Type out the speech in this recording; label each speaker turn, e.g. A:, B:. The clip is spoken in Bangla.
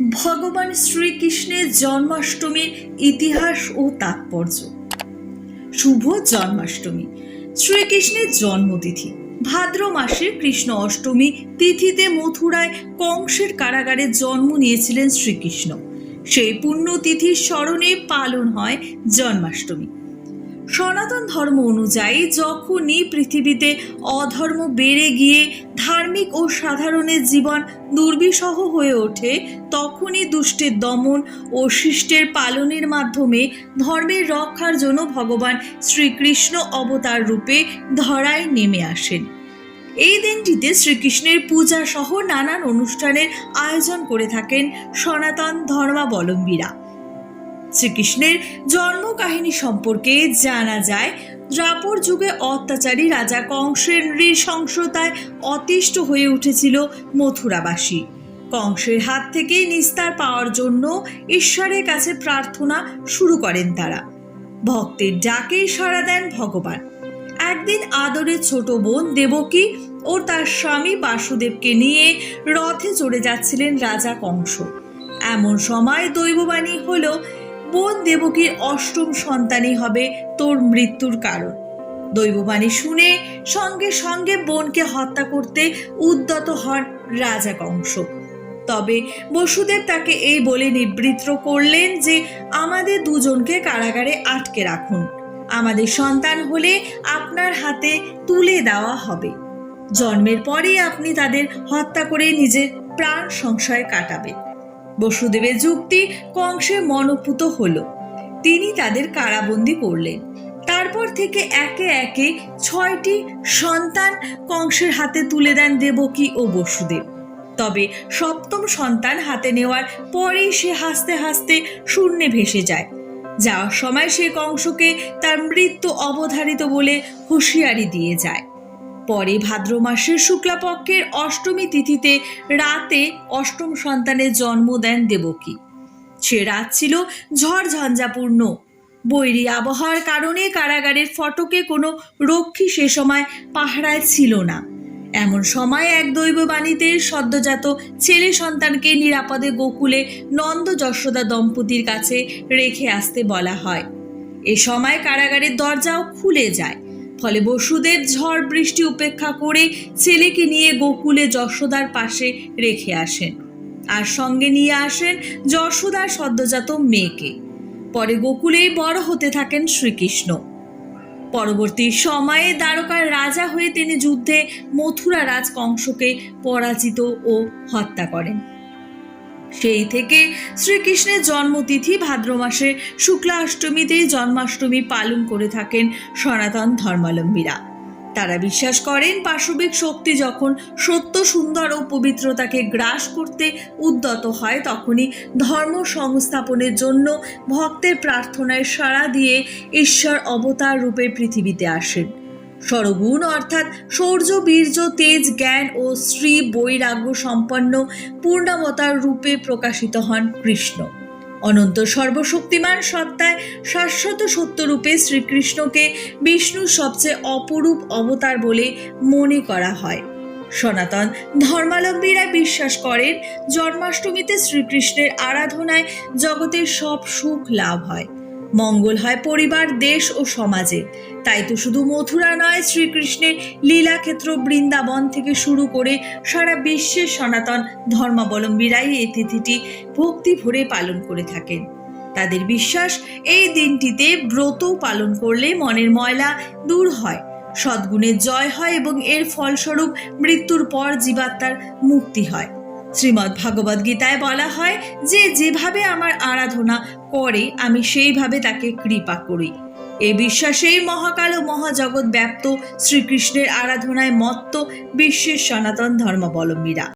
A: ভগবান শ্রীকৃষ্ণের জন্মাষ্টমীর ইতিহাস ও তাৎপর্য। শুভ জন্মাষ্টমী। শ্রীকৃষ্ণের জন্মতিথি। ভাদ্র মাসের কৃষ্ণ অষ্টমী তিথিতে মথুরায় কংসের কারাগারে জন্ম নিয়েছিলেন শ্রীকৃষ্ণ। সেই পুণ্যতিথির স্মরণে পালন হয় জন্মাষ্টমী। সনাতন ধর্ম অনুযায়ী যখনই পৃথিবীতে অধর্ম বেড়ে গিয়ে ধার্মিক ও সাধারণের জীবন দুর্বিষহ হয়ে ওঠে, তখনই দুষ্টের দমন ও শিষ্টের পালনের মাধ্যমে ধর্মের রক্ষার জন্য ভগবান শ্রীকৃষ্ণ অবতার রূপে ধরায় নেমে আসেন। এই দিনটিতে শ্রীকৃষ্ণের পূজা সহ নানান অনুষ্ঠানের আয়োজন করে থাকেন সনাতন ধর্মাবলম্বীরা। শ্রীকৃষ্ণের জন্ম কাহিনী সম্পর্কে জানা যায়, দ্রাপর যুগে অত্যাচারী রাজা কংসের নৃশংসতায় অতিষ্ঠ হয়ে উঠেছিল মথুরাবাসী। কংসের হাত থেকে নিস্তার পাওয়ার জন্য ঈশ্বরের কাছে প্রার্থনা শুরু করেন তারা। ভক্তের ডাকে সাড়া দেন ভগবান। একদিন আদরের ছোট বোন দেবকী ও তার স্বামী বাসুদেবকে নিয়ে রথে চড়ে যাচ্ছিলেন রাজা কংস। এমন সময় দৈববাণী হলো বোন দেবকীর অষ্টম সন্তানই হবে তোর মৃত্যুর কারণ। দৈববাণী শুনে সঙ্গে সঙ্গে বোনকে হত্যা করতে উদ্যত হন রাজা কংস তবে বসুদেব তাকে এই বলে নিবৃত্ত করলেন যে, আমাদের দুজনকে কারাগারে আটকে রাখুন। আমাদের সন্তান হলে আপনার হাতে তুলে দেওয়া হবে। জন্মের পরেই আপনি তাদের হত্যা করে নিজের প্রাণ সংশয় কাটাবেন। বসুদেবের যুক্তি কংসে মনোপুত হল। তিনি তাদের কারাবন্দি করলেন। তারপর থেকে একে একে ছয়টি সন্তান কংসের হাতে তুলে দেন দেবকী ও বসুদেব। তবে সপ্তম সন্তান হাতে নেওয়ার পরেই সে হাসতে হাসতে শূন্যে ভেসে যায়। যাওয়ার সময় সে কংসকে তার মৃত্যু অবধারিত বলে হুঁশিয়ারি দিয়ে যায়। পরে ভাদ্র মাসের শুক্লাপক্ষের অষ্টমী তিথিতে রাতে অষ্টম সন্তানের জন্ম দেন দেবকী। সে রাত ছিল ঝড় ঝঞ্ঝাপূর্ণ বৈরী আবহাওয়ার কারণে কারাগারের ফটকে কোনো রক্ষী সে সময় পাহারায় ছিল না। এমন সময় এক দৈববাণীতে সদ্যজাত ছেলে সন্তানকে নিরাপদে গোকুলে নন্দ যশোদা দম্পতির কাছে রেখে আসতে বলা হয়। এ সময় কারাগারের দরজাও খুলে যায়। ফলে বসুদেব ঝড় বৃষ্টি উপেক্ষা করে ছেলেকে নিয়ে গোকুলে যশোদার পাশে রেখে আসেন। আর সঙ্গে নিয়ে আসেন যশোদার সদ্যজাত মেয়েকে। পরে গোকুলেই বড় হতে থাকেন শ্রীকৃষ্ণ। পরবর্তী সময়ে দ্বারকার রাজা হয়ে তিনি যুদ্ধে মথুরা রাজ কংসকে পরাজিত ও হত্যা করেন। সেই থেকে শ্রীকৃষ্ণের জন্মতিথি ভাদ্র মাসে শুক্লা অষ্টমীতে জন্মাষ্টমী পালন করে থাকেন সনাতন ধর্মাবলম্বীরা তারা বিশ্বাস করেন পাশবিক শক্তি যখন সত্য, সুন্দর ও পবিত্রতাকে গ্রাস করতে উদ্যত হয়, তখনই ধর্ম সংস্থাপনের জন্য ভক্তের প্রার্থনায় সাড়া দিয়ে ঈশ্বর অবতার রূপে পৃথিবীতে আসেন। সরগুণ অর্থাৎ শৌর্য বীর্য, তেজ, জ্ঞান ও শ্রী বৈরাগ্য সম্পন্ন পূর্ণাবতার রূপে প্রকাশিত হন কৃষ্ণ। অনন্ত সর্বশক্তিমান সত্তায় শাশ্বত সত্যরূপে শ্রীকৃষ্ণকে বিষ্ণুর সবচেয়ে অপরূপ অবতার বলে মনে করা হয়। সনাতন ধর্মাবলম্বীরা বিশ্বাস করেন, জন্মাষ্টমীতে শ্রীকৃষ্ণের আরাধনায় জগতের সব সুখ লাভ হয়। মঙ্গল হয় পরিবার, দেশ ও সমাজে। তাই তো শুধু মথুরা নয়, শ্রীকৃষ্ণের লীলাক্ষেত্র বৃন্দাবন থেকে শুরু করে সারা বিশ্বের সনাতন ধর্মাবলম্বীরাই এই তিথিটি ভক্তি ভরে পালন করে থাকেন। তাদের বিশ্বাস, এই দিনটিতে ব্রত পালন করলে মনের ময়লা দূর হয়। সদ্গুণের জয় হয় এবং এর ফলস্বরূপ মৃত্যুর পর জীবাত্মার মুক্তি হয়। শ্রীমদ্ ভাগবত গীতায় বলা হয়, যে যেভাবে আমার আরাধনা করে আমি সেইভাবে তাকে কৃপা করি। এই বিশ্বাসেই মহাকাল ও মহাজগৎ ব্যাপ্ত শ্রীকৃষ্ণের আরাধনায় মত্ত বিশ্বের সনাতন ধর্মাবলম্বীরা।